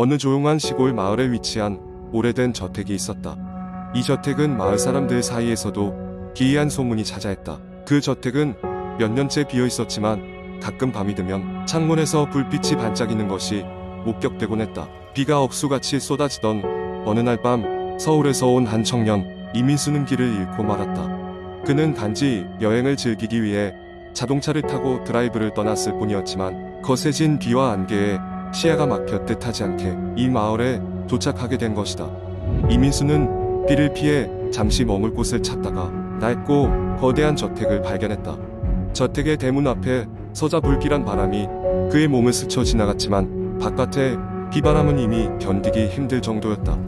어느 조용한 시골 마을에 위치한 오래된 저택이 있었다. 이 저택은 마을 사람들 사이에서도 기이한 소문이 자자했다. 그 저택은 몇 년째 비어 있었지만 가끔 밤이 되면 창문에서 불빛이 반짝이는 것이 목격되곤 했다. 비가 억수같이 쏟아지던 어느 날 밤 서울에서 온 한 청년 이민수는 길을 잃고 말았다. 그는 단지 여행을 즐기기 위해 자동차를 타고 드라이브를 떠났을 뿐이었지만 거세진 비와 안개에 시야가 막혀 뜻하지 않게 이 마을에 도착하게 된 것이다. 이민수는 비를 피해 잠시 머물 곳을 찾다가 낡고 거대한 저택을 발견했다. 저택의 대문 앞에 서자 불길한 바람이 그의 몸을 스쳐 지나갔지만 바깥에 비바람은 이미 견디기 힘들 정도였다.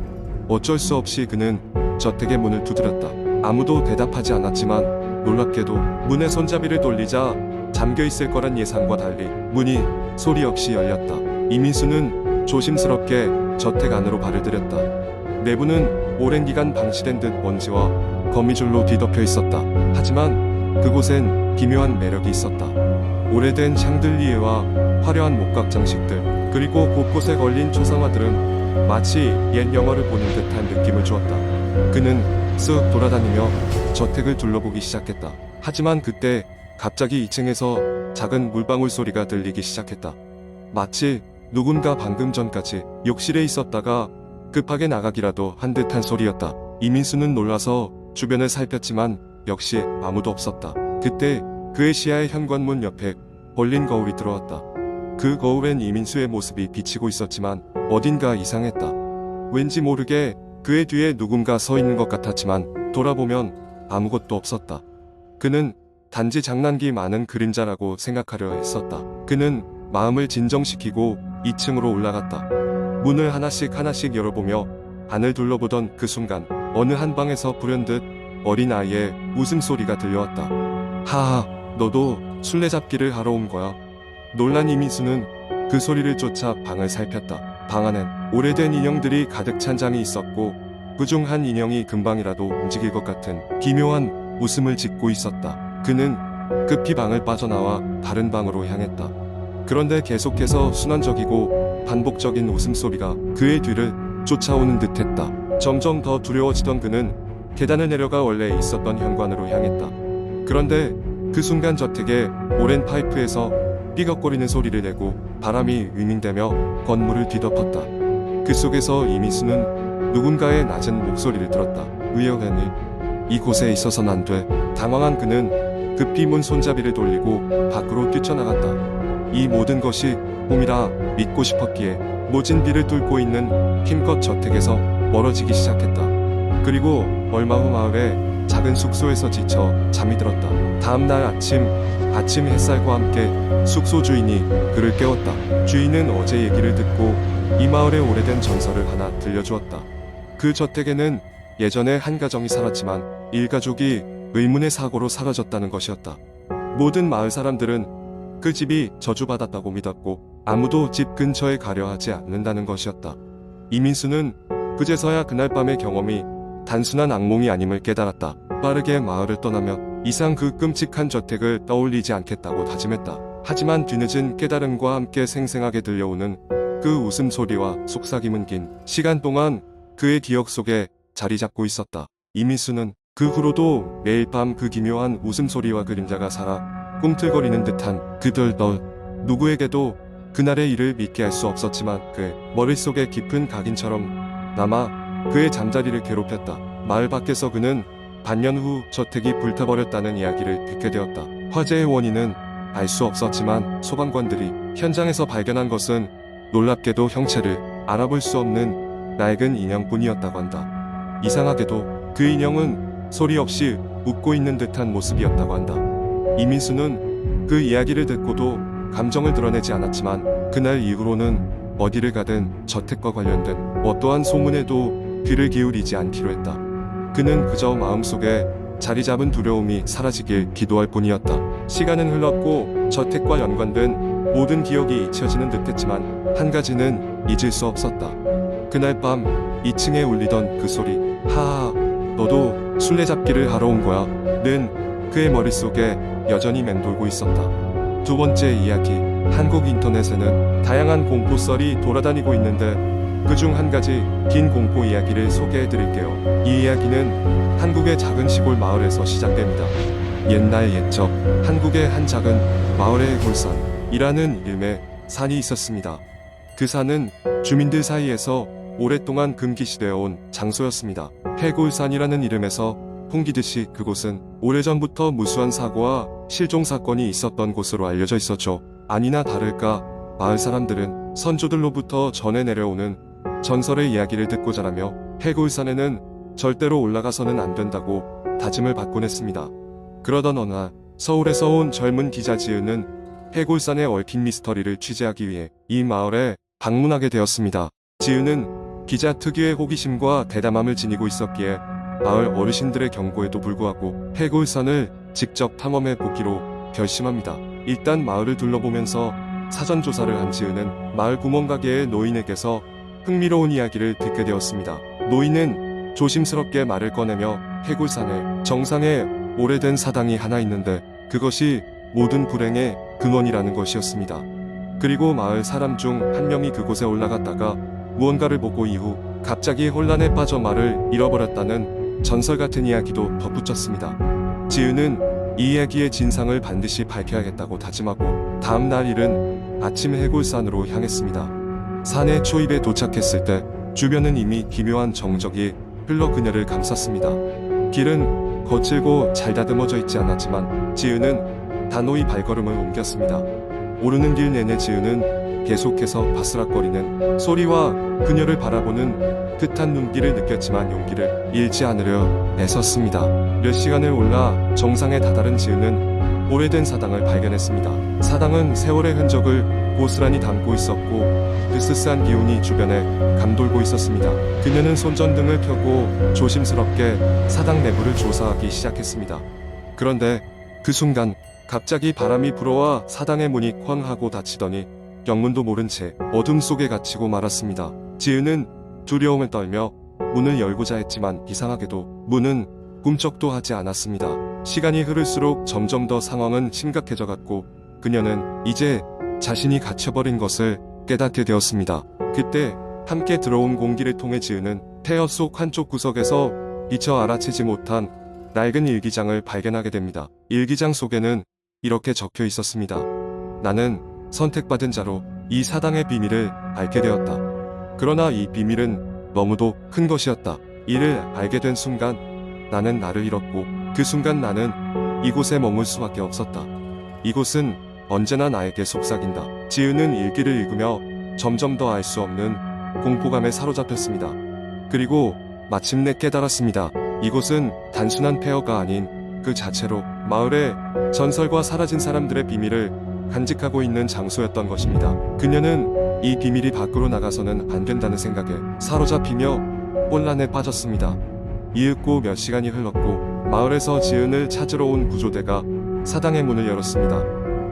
어쩔 수 없이 그는 저택의 문을 두드렸다. 아무도 대답하지 않았지만 놀랍게도 문의 손잡이를 돌리자 잠겨 있을 거란 예상과 달리 문이 소리 없이 열렸다. 이민수는 조심스럽게 저택 안으로 발을 들였다. 내부는 오랜 기간 방치된 듯 먼지와 거미줄로 뒤덮여 있었다. 하지만 그곳엔 기묘한 매력이 있었다. 오래된 샹들리에와 화려한 목각 장식들, 그리고 곳곳에 걸린 초상화들은 마치 옛 영화를 보는 듯한 느낌을 주었다. 그는 쓱 돌아다니며 저택을 둘러보기 시작했다. 하지만 그때 갑자기 2층에서 작은 물방울 소리가 들리기 시작했다. 마치 누군가 방금 전까지 욕실에 있었다가 급하게 나가기라도 한 듯한 소리였다. 이민수는 놀라서 주변을 살폈지만 역시 아무도 없었다. 그때 그의 시야에 현관문 옆에 벌린 거울이 들어왔다. 그 거울엔 이민수의 모습이 비치고 있었지만 어딘가 이상했다. 왠지 모르게 그의 뒤에 누군가 서 있는 것 같았지만 돌아보면 아무것도 없었다. 그는 단지 장난기 많은 그림자라고 생각하려 했었다. 그는 마음을 진정시키고 2층으로 올라갔다. 문을 하나씩 하나씩 열어보며 안을 둘러보던 그 순간 어느 한 방에서 불현듯 어린 아이의 웃음소리가 들려왔다. 하하, 너도 술래잡기를 하러 온 거야. 놀란 이민수는 그 소리를 쫓아 방을 살폈다. 방 안엔 오래된 인형들이 가득 찬 장이 있었고 그중 한 인형이 금방이라도 움직일 것 같은 기묘한 웃음을 짓고 있었다. 그는 급히 방을 빠져나와 다른 방으로 향했다. 그런데 계속해서 순환적이고 반복적인 웃음소리가 그의 뒤를 쫓아오는 듯했다. 점점 더 두려워지던 그는 계단을 내려가 원래 있었던 현관으로 향했다. 그런데 그 순간 저택의 오랜 파이프에서 삐걱거리는 소리를 내고 바람이 윙윙대며 건물을 뒤덮었다. 그 속에서 이미수는 누군가의 낮은 목소리를 들었다. 위험하니 이곳에 있어선 안 돼. 당황한 그는 급히 문 손잡이를 돌리고 밖으로 뛰쳐나갔다. 이 모든 것이 꿈이라 믿고 싶었기에 모진 비를 뚫고 있는 힘껏 저택에서 멀어지기 시작했다. 그리고 얼마 후 마을의 작은 숙소에서 지쳐 잠이 들었다. 다음 날 아침, 아침 햇살과 함께 숙소 주인이 그를 깨웠다. 주인은 어제 얘기를 듣고 이 마을의 오래된 전설을 하나 들려주었다. 그 저택에는 예전에 한 가정이 살았지만 일가족이 의문의 사고로 사라졌다는 것이었다. 모든 마을 사람들은 그 집이 저주받았다고 믿었고 아무도 집 근처에 가려 하지 않는다는 것이었다. 이민수는 그제서야 그날 밤의 경험이 단순한 악몽이 아님을 깨달았다. 빠르게 마을을 떠나며 이상 그 끔찍한 저택을 떠올리지 않겠다고 다짐했다. 하지만 뒤늦은 깨달음과 함께 생생하게 들려오는 그 웃음소리와 속삭임은 긴 시간 동안 그의 기억 속에 자리 잡고 있었다. 이민수는 그 후로도 매일 밤 그 기묘한 웃음소리와 그림자가 살아 꿈틀거리는 듯한 그덜덜 누구에게도 그날의 일을 믿게 할 수 없었지만 그 머릿속에 깊은 각인처럼 남아 그의 잠자리를 괴롭혔다. 마을 밖에서 그는 반년 후 저택이 불타버렸다는 이야기를 듣게 되었다. 화재의 원인은 알 수 없었지만 소방관들이 현장에서 발견한 것은 놀랍게도 형체를 알아볼 수 없는 낡은 인형뿐이었다고 한다. 이상하게도 그 인형은 소리 없이 웃고 있는 듯한 모습이었다고 한다. 이민수는 그 이야기를 듣고도 감정을 드러내지 않았지만 그날 이후로는 어디를 가든 저택과 관련된 어떠한 소문에도 귀를 기울이지 않기로 했다. 그는 그저 마음속에 자리 잡은 두려움이 사라지길 기도할 뿐이었다. 시간은 흘렀고 저택과 연관된 모든 기억이 잊혀지는 듯했지만 한 가지는 잊을 수 없었다. 그날 밤 2층에 울리던 그 소리 하하 너도 술래잡기를 하러 온 거야 는 그의 머릿속에 여전히 맴돌고 있었다. 두 번째 이야기 한국 인터넷에는 다양한 공포썰이 돌아다니고 있는데 그중 한 가지 긴 공포 이야기를 소개해 드릴게요. 이 이야기는 한국의 작은 시골 마을에서 시작됩니다. 옛날 옛적 한국의 한 작은 마을의 골산이라는 이름의 산이 있었습니다. 그 산은 주민들 사이에서 오랫동안 금기시되어 온 장소였습니다. 해골산이라는 이름에서 풍기듯이 그곳은 오래전부터 무수한 사고와 실종 사건이 있었던 곳으로 알려져 있었죠. 아니나 다를까 마을 사람들은 선조들로부터 전해 내려오는 전설의 이야기를 듣고 자라며 해골산에는 절대로 올라가서는 안 된다고 다짐을 받곤 했습니다. 그러던 어느 날 서울에서 온 젊은 기자 지은은 해골산에 얽힌 미스터리를 취재하기 위해 이 마을에 방문하게 되었습니다. 지은은 기자 특유의 호기심과 대담함을 지니고 있었기에 마을 어르신들의 경고에도 불구하고 해골산을 직접 탐험해 보기로 결심합니다. 일단 마을을 둘러보면서 사전 조사를 한 지은은 마을 구멍가게의 노인에게서 흥미로운 이야기를 듣게 되었습니다. 노인은 조심스럽게 말을 꺼내며 해골산의 정상에 오래된 사당이 하나 있는데 그것이 모든 불행의 근원이라는 것이었습니다. 그리고 마을 사람 중 한 명이 그곳에 올라갔다가 무언가를 보고 이후 갑자기 혼란에 빠져 말을 잃어버렸다는 전설 같은 이야기도 덧붙였습니다. 지은은 이 이야기의 진상을 반드시 밝혀야겠다고 다짐하고 다음 날 일은 아침 해골산으로 향했습니다. 산의 초입에 도착했을 때 주변은 이미 기묘한 정적이 흘러 그녀를 감쌌습니다. 길은 거칠고 잘 다듬어져 있지 않았지만 지은은 단호히 발걸음을 옮겼습니다. 오르는 길 내내 지은은 계속해서 바스락거리는 소리와 그녀를 바라보는 뜻한 눈길을 느꼈지만 용기를 잃지 않으려 애썼습니다. 몇 시간을 올라 정상에 다다른 지은은 오래된 사당을 발견했습니다. 사당은 세월의 흔적을 고스란히 담고 있었고 으스스한 기운이 주변에 감돌고 있었습니다. 그녀는 손전등을 켜고 조심스럽게 사당 내부를 조사하기 시작했습니다. 그런데 그 순간 갑자기 바람이 불어와 사당의 문이 쾅 하고 닫히더니 영문도 모른 채 어둠 속에 갇히고 말았습니다. 지은은 두려움을 떨며 문을 열고자 했지만 이상하게도 문은 꿈쩍도 하지 않았습니다. 시간이 흐를수록 점점 더 상황은 심각해져 갔고 그녀는 이제 자신이 갇혀버린 것을 깨닫게 되었습니다. 그때 함께 들어온 공기를 통해 지은은 태어 속 한쪽 구석에서 미처 알아채지 못한 낡은 일기장을 발견하게 됩니다. 일기장 속에는 이렇게 적혀 있었습니다. 나는 선택받은 자로 이 사당의 비밀을 알게 되었다. 그러나 이 비밀은 너무도 큰 것이었다. 이를 알게 된 순간 나는 나를 잃었고 그 순간 나는 이곳에 머물 수밖에 없었다. 이곳은 언제나 나에게 속삭인다. 지은은 일기를 읽으며 점점 더 알 수 없는 공포감에 사로잡혔습니다. 그리고 마침내 깨달았습니다. 이곳은 단순한 폐허가 아닌 그 자체로 마을의 전설과 사라진 사람들의 비밀을 간직하고 있는 장소였던 것입니다. 그녀는 이 비밀이 밖으로 나가서는 안 된다는 생각에 사로잡히며 혼란에 빠졌습니다. 이윽고 몇 시간이 흘렀고 마을에서 지은을 찾으러 온 구조대가 사당의 문을 열었습니다.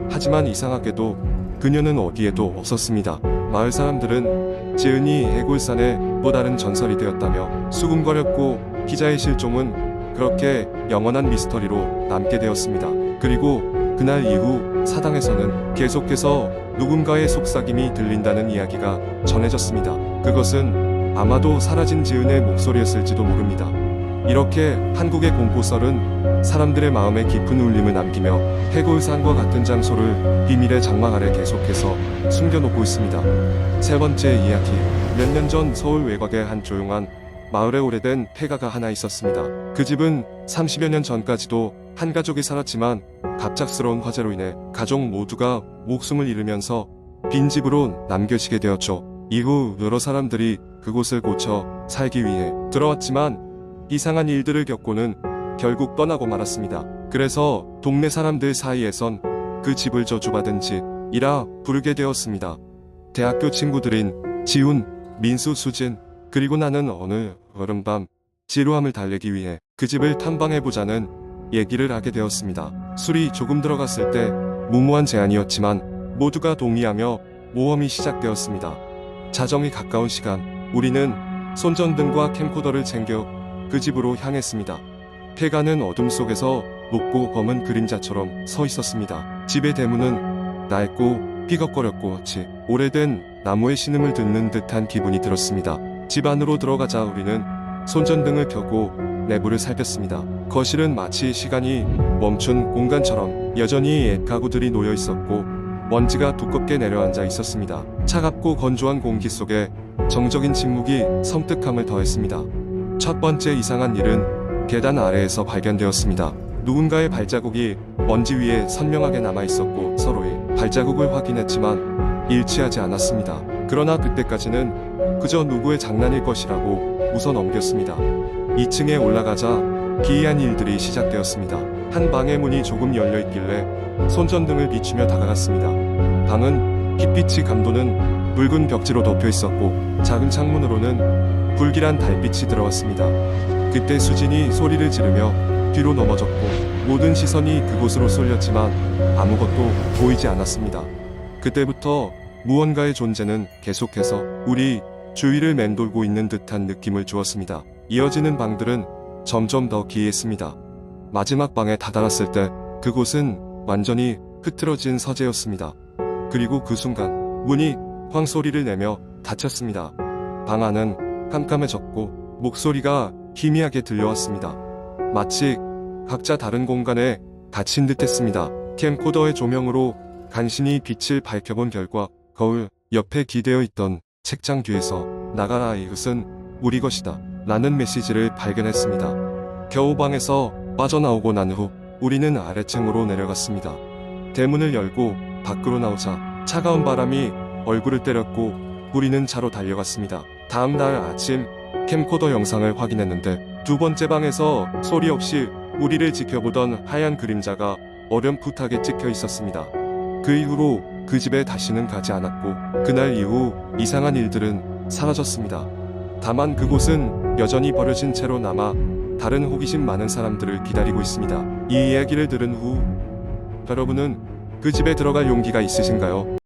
하지만 이상하게도 그녀는 어디에도 없었습니다. 마을 사람들은 지은이 해골산의 또 다른 전설이 되었다며 수군거렸고 기자의 실종은 그렇게 영원한 미스터리로 남게 되었습니다. 그리고 그날 이후 사당에서는 계속해서 누군가의 속삭임이 들린다는 이야기가 전해졌습니다. 그것은 아마도 사라진 지은의 목소리였을지도 모릅니다. 이렇게 한국의 공포설은 사람들의 마음에 깊은 울림을 남기며 해골산과 같은 장소를 비밀의 장막 아래 계속해서 숨겨놓고 있습니다. 세 번째 이야기. 몇 년 전 서울 외곽의 한 조용한 마을에 오래된 폐가가 하나 있었습니다. 그 집은 30여 년 전까지도 한 가족이 살았지만 갑작스러운 화재로 인해 가족 모두가 목숨을 잃으면서 빈집으로 남겨지게 되었죠. 이후 여러 사람들이 그곳을 고쳐 살기 위해 들어왔지만 이상한 일들을 겪고는 결국 떠나고 말았습니다. 그래서 동네 사람들 사이에선 그 집을 저주받은 집이라 부르게 되었습니다. 대학교 친구들인 지훈, 민수, 수진, 그리고 나는 어느 여름밤 지루함을 달래기 위해 그 집을 탐방해보자는 얘기를 하게 되었습니다. 술이 조금 들어갔을 때 무모한 제안이었지만 모두가 동의하며 모험이 시작되었습니다. 자정이 가까운 시간, 우리는 손전등과 캠코더를 챙겨 그 집으로 향했습니다. 폐가는 어둠 속에서 높고 검은 그림자처럼 서 있었습니다. 집의 대문은 낡고 삐걱거렸고 치 오래된 나무의 신음을 듣는 듯한 기분이 들었습니다. 집 안으로 들어가자 우리는 손전등을 켜고 내부를 살폈습니다. 거실은 마치 시간이 멈춘 공간처럼 여전히 옛 가구들이 놓여 있었고 먼지가 두껍게 내려앉아 있었습니다. 차갑고 건조한 공기 속에 정적인 침묵이 섬뜩함을 더했습니다. 첫 번째 이상한 일은 계단 아래에서 발견되었습니다. 누군가의 발자국이 먼지 위에 선명하게 남아 있었고 서로의 발자국을 확인했지만 일치하지 않았습니다. 그러나 그때까지는 그저 누구의 장난일 것이라고 웃어 넘겼습니다. 2층에 올라가자 기이한 일들이 시작되었습니다. 한 방의 문이 조금 열려 있길래 손전등을 비추며 다가갔습니다. 방은 핏빛이 감도는 붉은 벽지로 덮여 있었고 작은 창문으로는 불길한 달빛이 들어왔습니다. 그때 수진이 소리를 지르며 뒤로 넘어졌고 모든 시선이 그곳으로 쏠렸지만 아무것도 보이지 않았습니다. 그때부터 무언가의 존재는 계속해서 우리 주위를 맴돌고 있는 듯한 느낌을 주었습니다. 이어지는 방들은 점점 더 기이했습니다. 마지막 방에 다다랐을 때 그곳은 완전히 흐트러진 서재였습니다. 그리고 그 순간 문이 황 소리를 내며 닫혔습니다. 방 안은 깜깜해졌고 목소리가 희미하게 들려왔습니다. 마치 각자 다른 공간에 갇힌 듯했습니다. 캠코더의 조명으로 간신히 빛을 밝혀본 결과 거울 옆에 기대어 있던 책장 뒤에서 나가라 이것은 우리 것이다 라는 메시지를 발견했습니다. 겨우 방에서 빠져나오고 난 후 우리는 아래층으로 내려갔습니다. 대문을 열고 밖으로 나오자 차가운 바람이 얼굴을 때렸고 우리는 차로 달려갔습니다. 다음 날 아침 캠코더 영상을 확인했는데 두 번째 방에서 소리 없이 우리를 지켜보던 하얀 그림자가 어렴풋하게 찍혀 있었습니다. 그 이후로 그 집에 다시는 가지 않았고 그날 이후 이상한 일들은 사라졌습니다. 다만 그곳은 여전히 버려진 채로 남아 다른 호기심 많은 사람들을 기다리고 있습니다. 이 이야기를 들은 후 여러분은 그 집에 들어갈 용기가 있으신가요?